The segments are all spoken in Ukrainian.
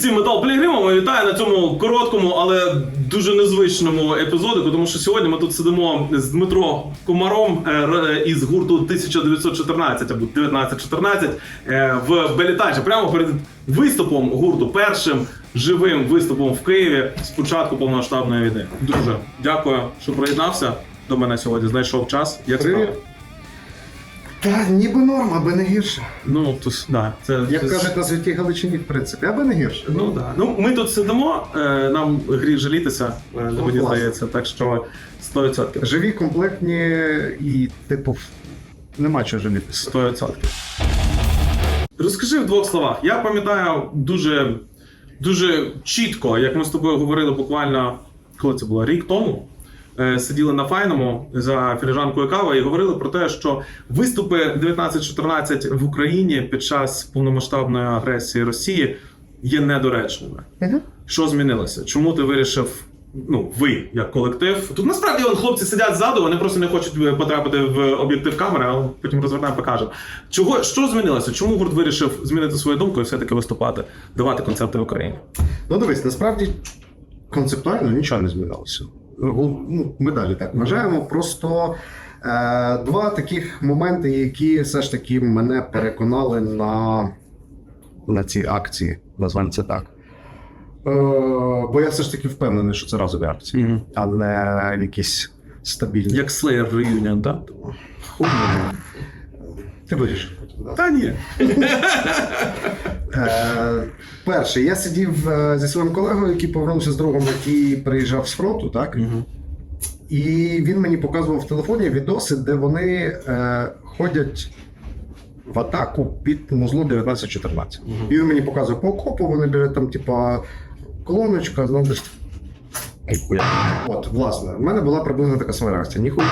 бійці Метал Пілігрима, вітаю на цьому короткому, але дуже незвичному епізодику, тому що сьогодні ми тут сидимо з Дмитро Комаром е, р- із гурту 1914 або 1914 е, в Белітажі, прямо перед виступом гурту, першим живим виступом в Києві з початку повноштабної війни. Друже, дякую, що приєднався до мене сьогодні. Знайшов час. Як Привіт. Та ніби норм, аби не гірше. Ну, то да, це Як це- кажуть на святій Галичині, в принципі, аби не гірше. Ну да. Ну ми тут сидимо, е, нам гріх жалітися, е, мені класно. здається, так що 100%. Живі, комплектні і, типу, нема чого жалітися. 100%. Розкажи в двох словах. Я пам'ятаю дуже, дуже чітко, як ми з тобою говорили буквально, коли це було рік тому. Е, Сиділи на файному за філіжанкою кави і говорили про те, що виступи 1914 в Україні під час повномасштабної агресії Росії є недоречними. Що змінилося? Чому ти вирішив? Ну, ви як колектив. Тут насправді вон, хлопці сидять ззаду, вони просто не хочуть е, потрапити в об'єктив камери, але потім розвернемо, покажемо. Чого що змінилося? Чому гурт вирішив змінити свою думку і все-таки виступати, давати концерти в Україні? Ну дивись, насправді концептуально нічого не змінилося. Ну, ми далі так вважаємо. Просто е, два таких моменти, які все ж таки мене переконали на, на ці акції, назвемо це так. Е, бо я все ж таки впевнений, що це разові акції, Мгм. а не якісь стабільні. Як Slayer Reunion, так? Ти вирішив. Та ні. Е, перше, я сидів е, зі своїм колегою, який повернувся з другом, який приїжджав з фронту, так? І він мені показував в телефоні відоси, де вони е, ходять в атаку під музлом 1914. І він мені показує по окопу, вони біля там, типа, колоночка, знаєш. Ніхуя. От, власне, в мене була приблизно така сама реакція. Ніхуя.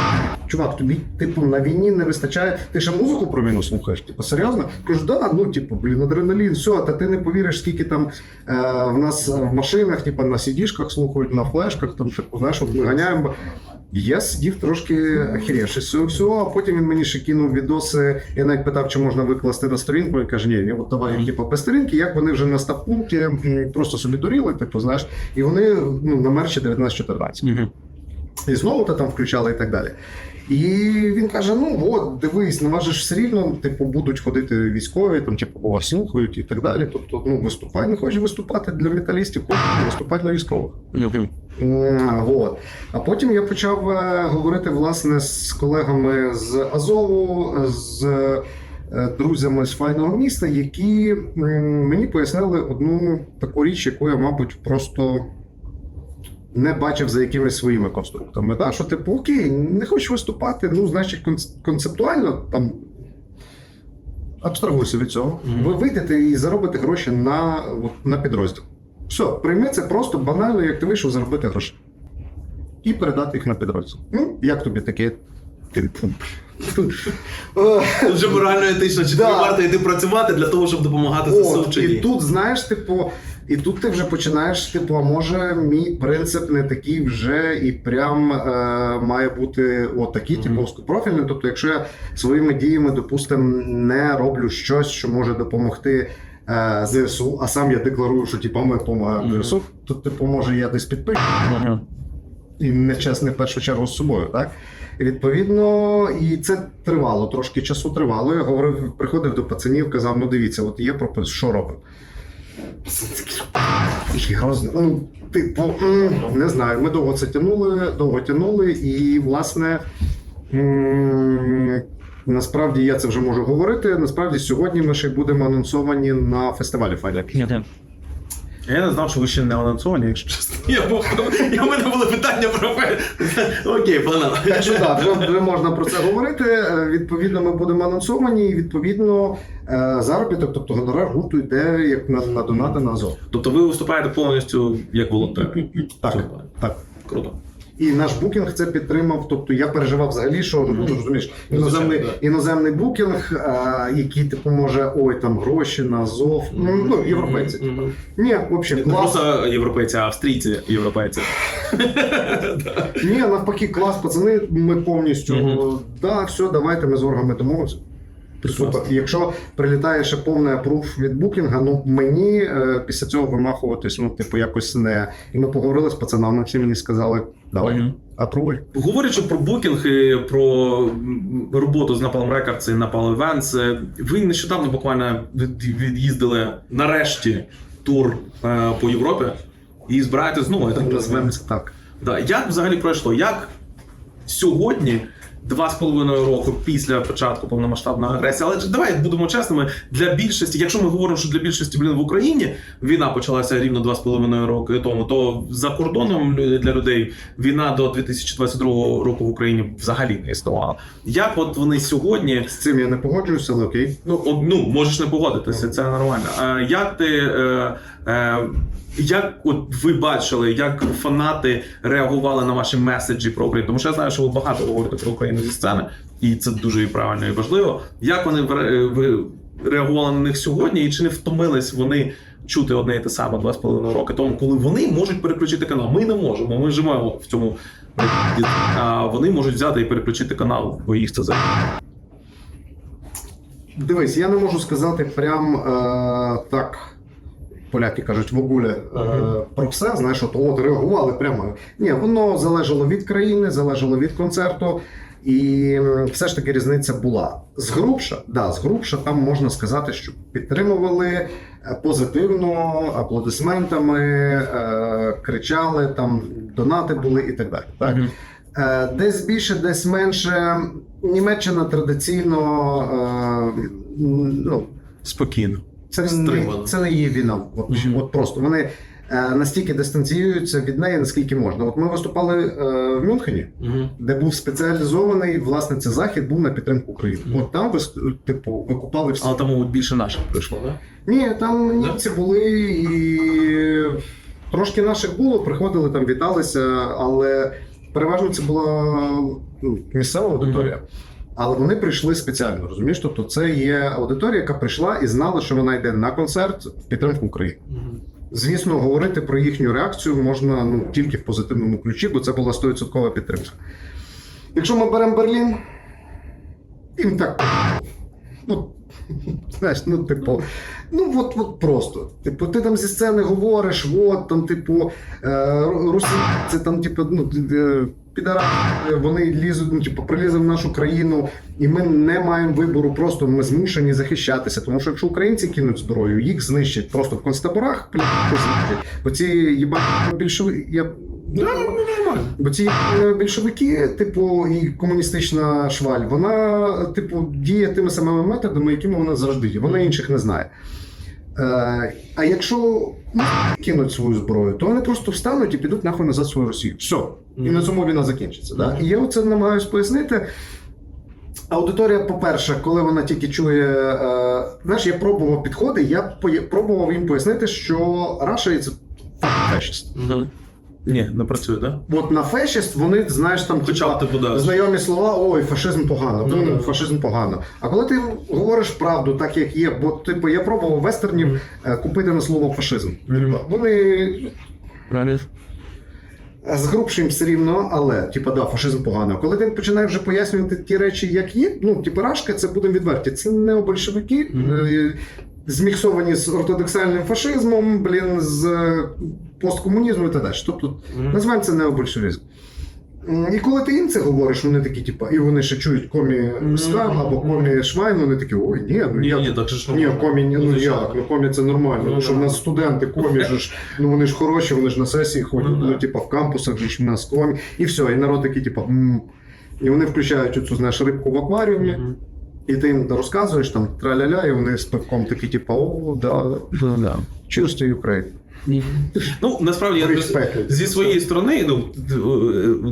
Чувак, тобі, типу, на війні не вистачає. Ти ще музику про війну слухаєш? Типу, серйозно? Кажу, да, ну, типу, блін, адреналін, все, та ти не повіриш, скільки там е, в нас в машинах, типу, на сідішках слухають, на флешках, там, типу, знаєш, от ми ганяємо. Я сидів трошки охерівши з цього всього, а потім він мені ще кинув відоси. Я навіть питав, чи можна викласти на сторінку. Він каже, ні, от давай типу, по сторінки, як вони вже на стаб-пункті просто собі дуріли, типу, знаєш, і вони ну, на мерчі 1914. І знову то там включали і так далі. І він каже: ну от, дивись, на вас же ж все рівно, типу, будуть ходити військові, там, типу, вас слухають і так далі. Тобто, ну, виступай, не хочеш виступати для металістів, хочеш виступати для військових. М, Вот. А потім я почав е, говорити власне з колегами з Азову, з е, друзями з файного міста, які мені пояснили одну таку річ, яку я, мабуть, просто не бачив за якимись своїми конструктами. Так, що типу, окей, не хочеш виступати, ну, значить, концептуально там. Абстрагуйся від цього. Мгм. Ви вийдете і заробите гроші на, на підрозділ. Все, прийми це просто банально, як ти вийшов заробити гроші. І передати їх на підрозділ. Ну, як тобі таке? Вже морально етично, чи Да. тобі варто йти працювати для того, щоб допомагати ЗСУ чи і тут, знаєш, типу, і тут ти вже починаєш, типу, а може мій принцип не такий вже і прям е, має бути отакий, Мгм. типу, узкопрофільний. Тобто, якщо я своїми діями, допустимо, не роблю щось, що може допомогти. е, ЗСУ, а сам я декларую, що типу, ми допомагаємо. ЗСУ, то типу, може я десь підпишу і нечесний в першу чергу з собою, так? І відповідно, і це тривало, трошки часу тривало. Я говорив, приходив до пацанів, казав: ну дивіться, от є пропозиція, що робимо? «І грозно. Ну, типу, не знаю. Ми довго це тягнули, довго тягнули, і власне. Насправді я це вже можу говорити. Насправді сьогодні ми ще будемо анонсовані на фестивалі Файляк. Я не знав, що ви ще не анонсовані, якщо чесно. Я був, я, в мене були питання про Окей, пана. Так що так, вже, вже можна про це говорити. Е, Відповідно, ми будемо анонсовані, і відповідно е, заробіток, тобто гонорар гурту йде як на, на донати на Азов. Тобто ви виступаєте повністю як волонтер. Так, Супер. так. Круто. І наш букінг це підтримав. Тобто я переживав взагалі, що ну ти розумієш, іноземний, іноземний букінг, а, який типу може ой там гроші на Азов. Ну, ну європейці. Мгм. Ні, взагалі Не клас. просто європейці, а австрійці європейці. Ні, навпаки, клас, пацани. Ми повністю да, все, давайте ми з оргами домовимося. Супер. Якщо прилітає ще повний апрув від букінга, ну мені е, після цього вимахуватись, ну, типу, якось не. І ми поговорили з пацанами, всі мені сказали, давай, Мгм. апрувай. Говорячи про букінг і про роботу з Napalm Records і Napalm Events, е, ви нещодавно буквально від'їздили нарешті тур е, по Європі і збираєте знову. я так розумію. Так. Да. Як взагалі пройшло? Як сьогодні, два з половиною року після початку повномасштабної агресії, але давай будемо чесними, для більшості, якщо ми говоримо, що для більшості блін в Україні війна почалася рівно два з половиною роки тому, то за кордоном для людей війна до 2022 року в Україні взагалі не існувала. Як от вони сьогодні З цим я не погоджуюся, але окей. Ну, ну можеш не погодитися, це нормально. А як ти. Е, як от ви бачили, як фанати реагували на ваші меседжі про Україну? Тому що я знаю, що ви багато говорите про Україну зі сцени, і це дуже і правильно і важливо. Як вони ви реагували на них сьогодні, і чи не втомились вони чути одне і те саме два з половиною роки тому, коли вони можуть переключити канал? Ми не можемо. Ми живемо в цьому. А вони можуть взяти і переключити канал, бо їх це за. Дивись, я не можу сказати прям е, так. Поляки кажуть, в огулі е, про все, знаєш, от, от реагували прямо. Ні, воно залежало від країни, залежало від концерту, і все ж таки різниця була. Згрубша, да, згрубша, там можна сказати, що підтримували е, позитивно, аплодисментами, е, кричали, там донати були і так далі. Так? Е, Десь більше, десь менше. Німеччина традиційно ну, Спокійно. Це, не, Стримано. це не є війна. От, Мгм. от просто вони е, настільки дистанціюються від неї, наскільки можна. От ми виступали е, в Мюнхені, Угу. де був спеціалізований власне цей захід був на підтримку України. Мгм. От там вис- типу викупали всі. Але там, мабуть, більше наших прийшло, так? Ні, там німці були і трошки наших було, приходили там, віталися, але переважно це була ну, місцева аудиторія. Але вони прийшли спеціально, розумієш? Тобто це є аудиторія, яка прийшла і знала, що вона йде на концерт в підтримку України. Звісно, говорити про їхню реакцію можна ну, тільки в позитивному ключі, бо це була 100% підтримка. Якщо ми беремо Берлін, їм так. Ну, знаєш, ну, типу, ну от, от просто. Типу, ти там зі сцени говориш, от там, типу, е, русі, це там, типу, ну, е, підара, вони лізуть, ну, типу, прилізли в нашу країну, і ми не маємо вибору, просто ми змушені захищатися. Тому що якщо українці кинуть зброю, їх знищать просто в концтаборах, знищать. Бо ці їба більшовики, я Бо ці е, більшовики, типу, і комуністична шваль, вона, типу, діє тими самими методами, якими вона завжди діє. Вона інших не знає. Е, а якщо ну, кинуть свою зброю, то вони просто встануть і підуть нахуй назад свою Росію. Все. І на цьому війна закінчиться. Да? І я це намагаюся пояснити. Аудиторія, по-перше, коли вона тільки чує, е, знаєш, я пробував підходи, я пробував їм пояснити, що Раша це фашист. Ні, не працює, так? От на фешіст вони, знаєш, там Хоча б типу, да. знайомі слова, ой, фашизм погано, Ну, ну, да. фашизм погано. А коли ти говориш правду, так як є, бо типу я пробував вестернів е, купити на слово фашизм. Вони Правильно. з грубшим все рівно, але типу, да, фашизм погано. А Коли ти починаєш вже пояснювати ті речі, як є, ну типу, рашка, це будемо відверті. Це необольшевики. Мгм. е, Зміксовані з ортодоксальним фашизмом, блін, з е, посткомунізмом і так далі. Тобто Називаємо це необольшевизм. М, І коли ти їм це говориш, вони такі, типу, і вони ще чують комі скам або комі швайн, вони такі, ой, ні, ну Ні, як? ні, так ж Ні, комі, ні, ну як, ну комі це нормально, Ну, тому що в нас студенти комі ж, ну вони ж хороші, вони ж на сесії ходять, Ну, ну, да. типу, в кампусах ж в нас комі, і все, і народ такий, типу, м і вони включають оцю, знаєш, рибку в акваріумі, і ти їм розказуєш там траля-ля, і вони з пивком такі, типу, о, да, Да. to Ukraine. Ну, насправді, я зі своєї сторони, ну,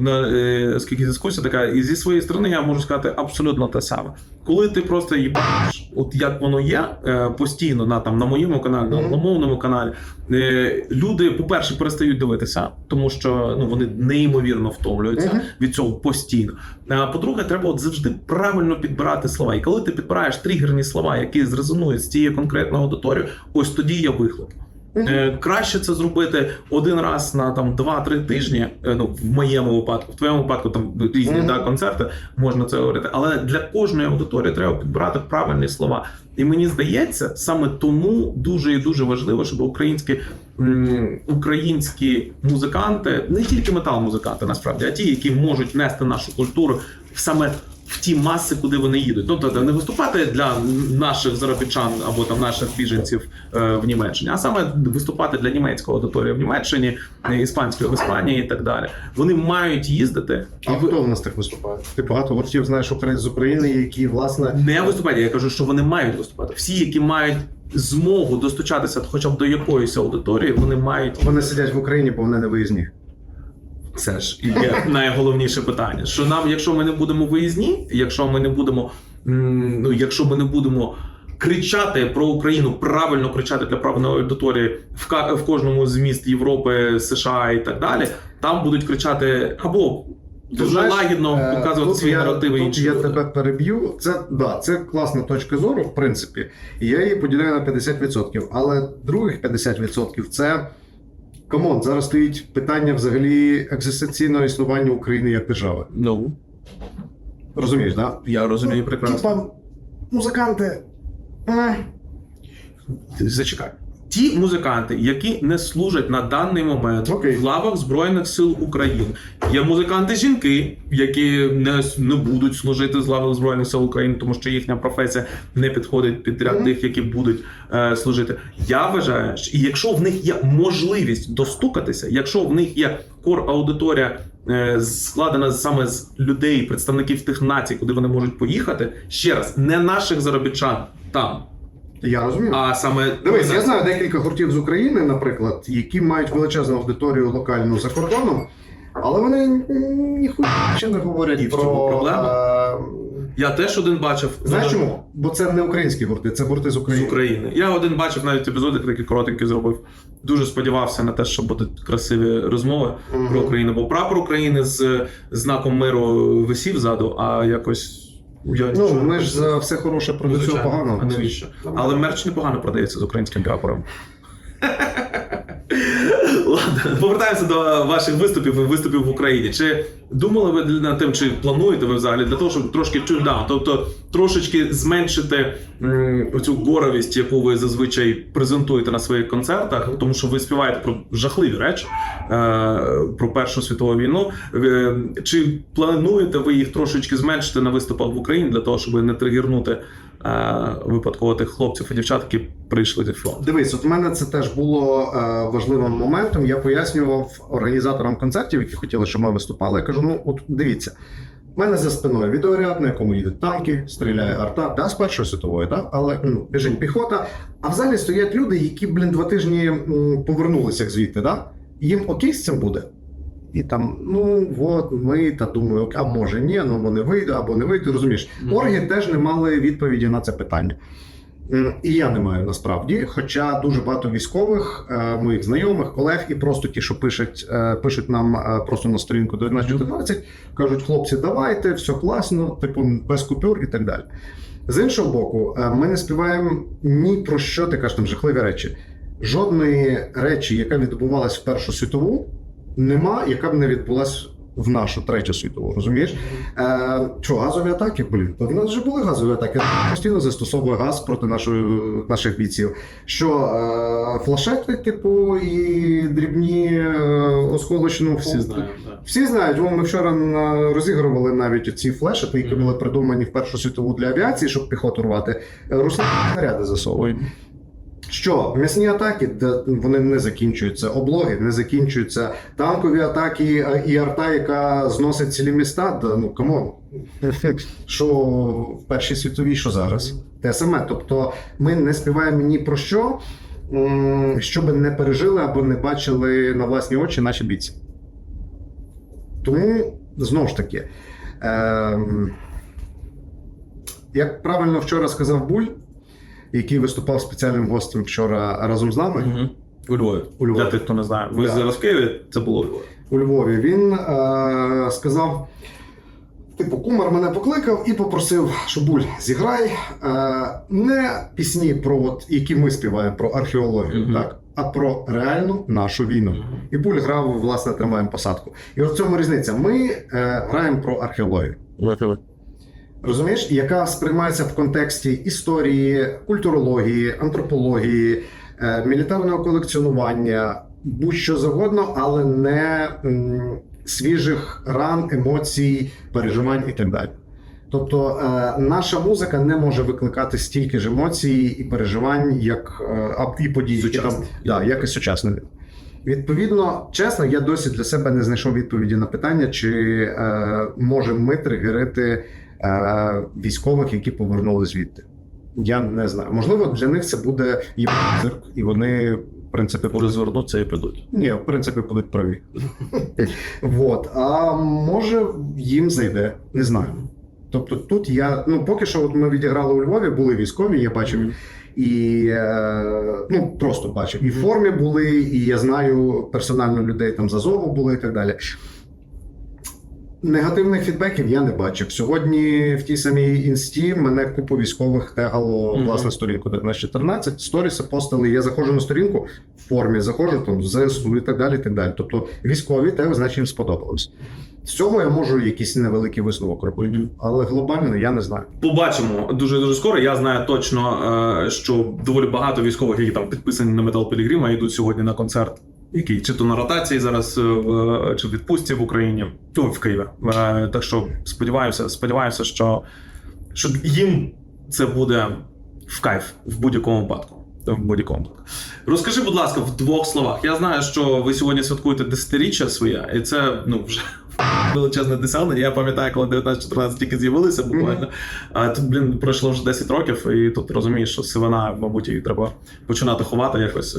на, е, оскільки дискусія така, і зі своєї сторони я можу сказати абсолютно те саме. Коли ти просто їбаш, от як воно є, е, постійно на, там, на моєму каналі, на англомовному каналі, е, люди, по-перше, перестають дивитися, тому що ну, вони неймовірно втомлюються від цього постійно. А по-друге, треба от завжди правильно підбирати слова. І коли ти підбираєш тригерні слова, які зрезонують з цією конкретною аудиторією, ось тоді є вихлоп. Е, краще це зробити один раз на там 2-3 тижні. е, Ну, в моєму випадку, в твоєму випадку там різні да, концерти, можна це говорити. Але для кожної аудиторії треба підбирати правильні слова. І мені здається, саме тому дуже і дуже важливо, щоб українські, українські музиканти, не тільки метал-музиканти, насправді, а ті, які можуть нести нашу культуру саме в ті маси, куди вони їдуть. Тобто не виступати для наших заробітчан або там наших біженців е, в Німеччині, а саме виступати для німецької аудиторії в Німеччині, е, іспанської в Іспанії і так далі. Вони мають їздити А ви- хто в нас так виступає? Ти багато гуртів знаєш українців з України, які власне не виступати. Я кажу, що вони мають виступати. Всі, які мають змогу достучатися хоча б до якоїсь аудиторії, вони мають вони сидять в Україні, бо вони не виїзні. Це ж є найголовніше питання. Що нам, якщо ми не будемо виїзні, якщо ми не будемо, ну якщо ми не будемо кричати про Україну, правильно кричати для правильної аудиторії в в кожному з міст Європи, США і так далі, там будуть кричати або дуже знаєш, лагідно е, показувати свої я, наративи тут інші. Я тебе переб'ю. Це да, це класна точка зору, в принципі. І я її поділяю на 50%. Але других 50% це. Камон, зараз стоїть питання взагалі екзистенційного існування України як держави. Ну Розумієш, так? я розумію прекрасно. Типа, музиканти. е, Зачекай. Ті музиканти, які не служать на даний момент Окей. в лавах Збройних сил України, є музиканти-жінки, які не, не будуть служити з лавах Збройних сил України, тому що їхня професія не підходить під ряд Мгм. тих, які будуть е, служити. Я вважаю, що якщо в них є можливість достукатися, якщо в них є кор аудиторія. е, Складена саме з людей, представників тих націй, куди вони можуть поїхати. Ще раз, не наших заробітчан там, Я розумію. а саме Дивись, я знаю декілька гуртів з України, наприклад, які мають величезну аудиторію локальну за кордоном, але вони ніхуя ще не говорять І в про. чому проблема? е, Я теж один бачив Знаєш з- чому? Бо це не українські гурти, це гурти з з України. України. Я один бачив навіть епізодик такий коротенький зробив. Дуже сподівався на те, що будуть красиві розмови Мгм. про Україну. Бо прапор України з знаком миру висів ззаду, а якось. Я Ну, нічого- ми ж за все хороше про цього Звичайно. погано. А навіщо? Але мерч непогано продається з українським прапором. Ладно, повертаємося до ваших виступів і виступів в Україні. Чи думали ви над тим, чи плануєте ви взагалі для того, щоб трошки тюндаун, тобто трошечки зменшити м, оцю горовість, яку ви зазвичай презентуєте на своїх концертах, тому що ви співаєте про жахливі речі е, про Першу світову війну. Е, Чи плануєте ви їх трошечки зменшити на виступах в Україні для того, щоб не тригернути е, випадково тих хлопців і дівчат, які прийшли зі фронту? Дивись, от мене це теж було е, важливим моментом. Я пояснював організаторам концертів, які хотіли, щоб ми виступали. Я кажу: ну от дивіться, в мене за спиною відеоряд, на якому їдуть танки, стріляє арта, да, з першої світової, так, але ну, біжить піхота. А в залі стоять люди, які, блін, два тижні повернулися звідти, да? їм окей з цим буде. І там, ну от ми та думаю, а може ні, ну вони вийдуть або не вийдуть. Розумієш, орги теж не мали відповіді на це питання. І я не маю насправді. Хоча дуже багато військових, е, моїх знайомих, колег, і просто ті, що пишуть, е, пишуть нам е, просто на сторінку до 11.14, кажуть: хлопці, давайте, все класно, типу без купюр і так далі. З іншого боку, ми не співаємо ні про що ти кажеш там жахливі речі. Жодної речі, яка відбувалась в Першу світову, нема, яка б не відбулась в нашу третю світову. Розумієш? Е, що, газові атаки? Блін, то в нас вже були газові атаки. Постійно застосовує газ проти нашої, наших бійців. Що е, флашети, типу, і дрібні е, осколочі, ну, Всі знають. Всі знають, Вон ми вчора на- розігрували навіть ці флешети, які були придумані в Першу світову для авіації, щоб піхоту рвати. Русні снаряди засовують. Що м'ясні атаки, де вони не закінчуються, облоги не закінчуються, танкові атаки е, і арта, яка зносить цілі міста. Ну камон. Що в Першій світовій, що зараз? Те саме. Тобто ми не співаємо ні про що, м, що би не пережили або не бачили на власні очі наші бійці. Тому знову ж таки, ем, як правильно вчора сказав Буль, який виступав спеціальним гостем вчора разом з нами Мгм. У Львові. У Львові. Для тих, хто не знає. Ви Да. зараз в Києві, це було у Львові. у Львові, він е, сказав: типу, кумар мене покликав і попросив, що Буль, зіграй е, не пісні, про от, які ми співаємо про археологію, Мгм. так? а про реальну нашу війну. І Буль грав, власне, тримаємо посадку. І от в цьому різниця. Ми е, граємо про археологію. Розумієш, яка сприймається в контексті історії, культурології, антропології, е, мілітарного колекціонування, будь-що завгодно, але не свіжих ран, емоцій, переживань і так далі. Тобто е, наша музика не може викликати стільки ж емоцій і переживань, як е, і подій, які там, Сучасні. да, як і сучасний. Відповідно, чесно, я досі для себе не знайшов відповіді на питання, чи е, можемо ми тригерити військових, які повернули звідти. Я не знаю. Можливо, для них це буде цирк, і вони, в принципі, будуть Розвернуться і підуть. ні, в принципі, будуть праві. вот. А може їм зайде, не знаю. Тобто тут я, ну поки що, от ми відіграли у Львові, були військові, я бачив. І е, ну просто бачив. І в формі були, і я знаю персонально людей там з Азову були і так далі. Негативних фідбеків я не бачив. Сьогодні в тій самій інсті мене купу військових тегало Мгм. власне сторінку на 14 сторіси постили. Я заходжу на сторінку в формі, заходжу там ЗСУ і так далі. і так далі. Тобто військові теги, значить, їм сподобалось. З цього я можу якийсь невеликий висновок робити, але глобально я не знаю. Побачимо дуже дуже скоро. Я знаю точно, е, що доволі багато військових, які там підписані на Метал Пілігрима, йдуть сьогодні на концерт. Який чи то на ротації зараз е, чи відпустці в Україні, ну в Києві. Е, Так що сподіваюся, сподіваюся, що, що їм це буде в кайф в будь-якому випадку. В будь-якому випадку. Розкажи, будь ласка, в двох словах. Я знаю, що ви сьогодні святкуєте десятиріччя своє, і це ну вже величезне досягнення. Я пам'ятаю, коли 19-14 тільки з'явилися буквально. А тут, блін, пройшло вже 10 років, і тут розумієш, що сивина, мабуть, її треба починати ховати якось.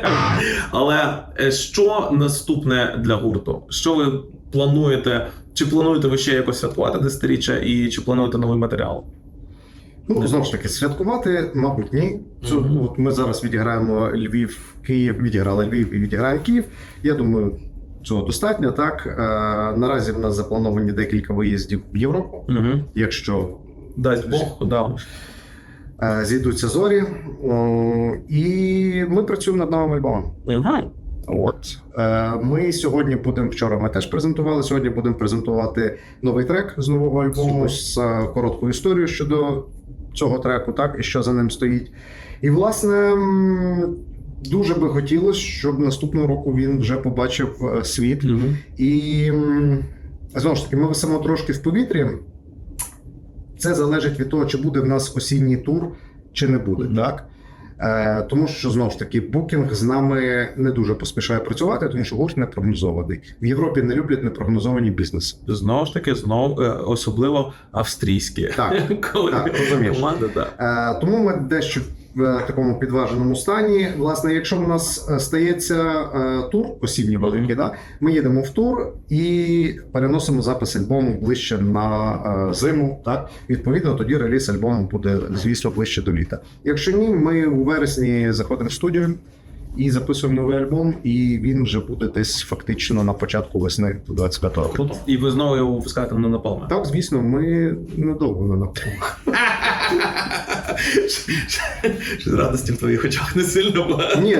Але е, що наступне для гурту? Що ви плануєте? Чи плануєте ви ще якось святкувати десятиріччя, і чи плануєте новий матеріал? Ну, знову ж таки, святкувати, мабуть, ні. Це, Мгм. от ми зараз відіграємо Львів, Київ, відіграли Львів і відіграємо Київ. Я думаю, цього достатньо. Так е, наразі в нас заплановані декілька виїздів в Європу. Угу. Якщо Дасть Бог, да. е, зійдуться зорі, і ми працюємо над новим альбомом. От е, ми сьогодні будемо вчора. Ми теж презентували. Сьогодні будемо презентувати новий трек з нового альбому з короткою історією щодо цього треку, так і що за ним стоїть. І власне дуже би хотілося, щоб наступного року він вже побачив е, світ. Угу. І знову ж таки, ми висимо трошки в повітрі. Це залежить від того, чи буде в нас осінній тур, чи не буде. Мгм. Так? Е, тому що знову ж таки букінг з нами не дуже поспішає працювати, тому що гурт не прогнозований. В Європі не люблять непрогнозовані бізнеси. Знову ж таки, знов е, особливо австрійські. Так, Коли так, розумієш. команда, так. Е, тому ми дещо в такому підваженому стані. Власне, якщо в нас е, стається е, тур осінній великий, да, ми їдемо в тур і переносимо запис альбому ближче на е, зиму. Так, відповідно, тоді реліз альбому буде, звісно, ближче до літа. Якщо ні, ми у вересні заходимо в студію. І записуємо новий альбом, і він вже буде десь фактично на початку весни 25-го року. І ви знову його випускаєте на напалме. Так, звісно, ми недовго на. Щось радості в твоїх очах не сильно багато. Ні,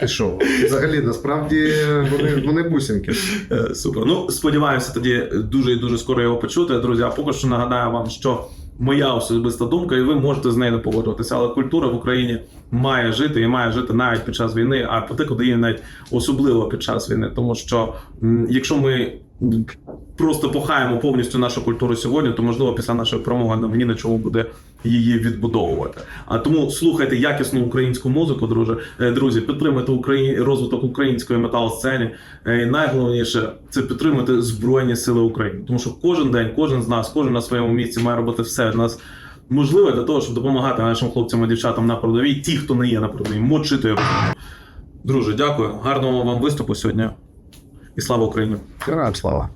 ти що? Взагалі, насправді вони, вони бусинки. Е, Супер. Ну, сподіваюся, тоді дуже і дуже скоро його почути. Друзі, а поки що нагадаю вам, що моя особиста думка, і ви можете з нею не погоджуватися, але культура в Україні має жити і має жити навіть під час війни, а подекуди і навіть особливо під час війни. Тому що якщо ми просто похаємо повністю нашу культуру сьогодні, то можливо після нашої перемоги нам ні на чому буде її відбудовувати. А тому слухайте якісну українську музику, друже, Е, друзі, підтримуйте Украї... розвиток української метал-сцени. Е, І найголовніше це підтримати Збройні Сили України. Тому що кожен день, кожен з нас, кожен на своєму місці має робити все від нас можливе для того, щоб допомагати нашим хлопцям і дівчатам на передовій, ті, хто не є на передовій, мочити. його. Друже, дякую. Гарного вам виступу сьогодні. І слава Україні! Героям слава.